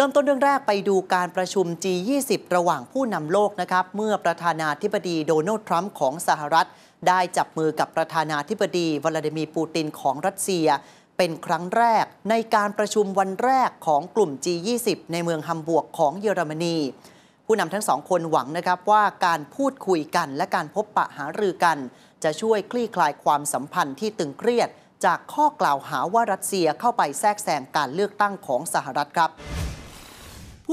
เริ่มต้นเรื่องแรกไปดูการประชุม G20 ระหว่างผู้นำโลกนะครับ เมื่อประธานาธิบดีโดนัลด์ทรัมป์ของสหรัฐ ได้จับมือกับประธานาธิบดีวลาดิมีร์ปูตินของรัสเซีย เป็นครั้งแรกในการประชุมวันแรกของกลุ่ม G20 ในเมืองฮัมบูร์กของเยอรมนี ผู้นำทั้งสองคนหวังนะครับว่าการพูดคุยกันและการพบปะหารือกัน จะช่วยคลี่คลายความสัมพันธ์ที่ตึงเครียด จากข้อกล่าวหาว่ารัสเซียเข้าไปแทรกแซงการเลือกตั้งของสหรัฐครับ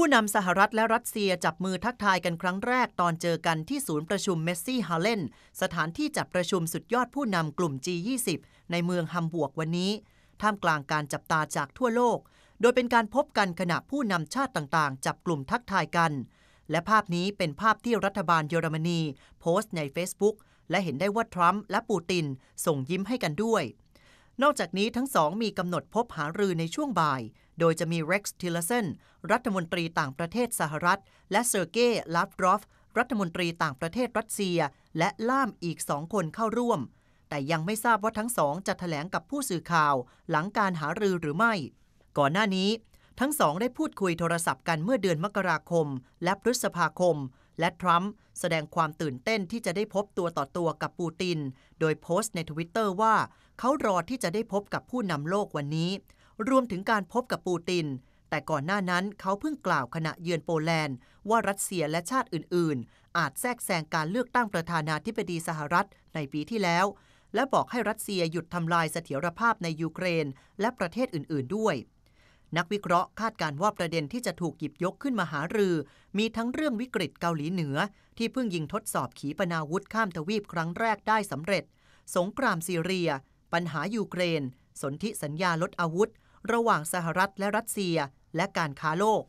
ผู้นำสหรัฐและรัสเซียจับมือทักทายกันครั้งแรกตอนเจอกันที่ศูนย์ประชุมเมสซี่ฮาเลนสถานที่จัดประชุมสุดยอดผู้นำกลุ่ม G20 ในเมืองฮัมบวกวันนี้ ท่ามกลางการจับตาจากทั่วโลก โดยเป็นการพบกันขณะผู้นำชาติต่างๆ จับกลุ่มทักทายกัน และภาพนี้เป็นภาพที่รัฐบาลเยอรมนี โพสต์ใน Facebook และเห็นได้ว่าทรัมป์และปูตินส่งยิ้มให้กันด้วย นอกจากนี้ทั้งสองมีกำหนดพบหารือในช่วงบ่าย โดยจะมีเร็กซ์ทิลเซนรัฐมนตรีต่างประเทศสหรัฐ และเซอร์เกย์ลาฟรอฟ รัฐมนตรีต่างประเทศรัสเซีย และล่ามอีกสองคนเข้าร่วม แต่ยังไม่ทราบว่าทั้งสองจะถแถลงกับผู้สื่อข่าว หลังการหารือหรือไม่ ก่อนหน้านี้ทั้งสองได้พูดคุยโทรศัพท์กันเมื่อเดือนมกราคม และพฤษภาคม และทรัมป์แสดงความตื่นเต้นที่จะได้พบตัวต่อตัวกับปูติน โดยโพสต์ในทวิตเตอร์ว่า เขารอที่จะได้พบกับผู้นำโลกวันนี้ รวมถึงการพบกับปูติน แต่ก่อนหน้านั้นเขาเพิ่งกล่าวขณะเยือนโปแลนด์ ว่ารัสเซียและชาติอื่น ๆ อาจแทรกแซงการเลือกตั้งประธานาธิบดีสหรัฐในปีที่แล้ว และบอกให้รัสเซียหยุดทำลายเสถียรภาพในยูเครน และประเทศอื่น ๆ ด้วยนักวิเคราะห์คาดการว่าประเด็นที่จะถูกหยิบยกขึ้นมาหารือ มีทั้งเรื่องวิกฤตเกาหลีเหนือ ที่เพิ่งยิงทดสอบขีปนาวุธข้ามทวีปครั้งแรกได้สำเร็จ สงครามซีเรีย ปัญหายูเครน สนธิสัญญาลดอาวุธ ระหว่างสหรัฐและรัสเซียและการค้าโลก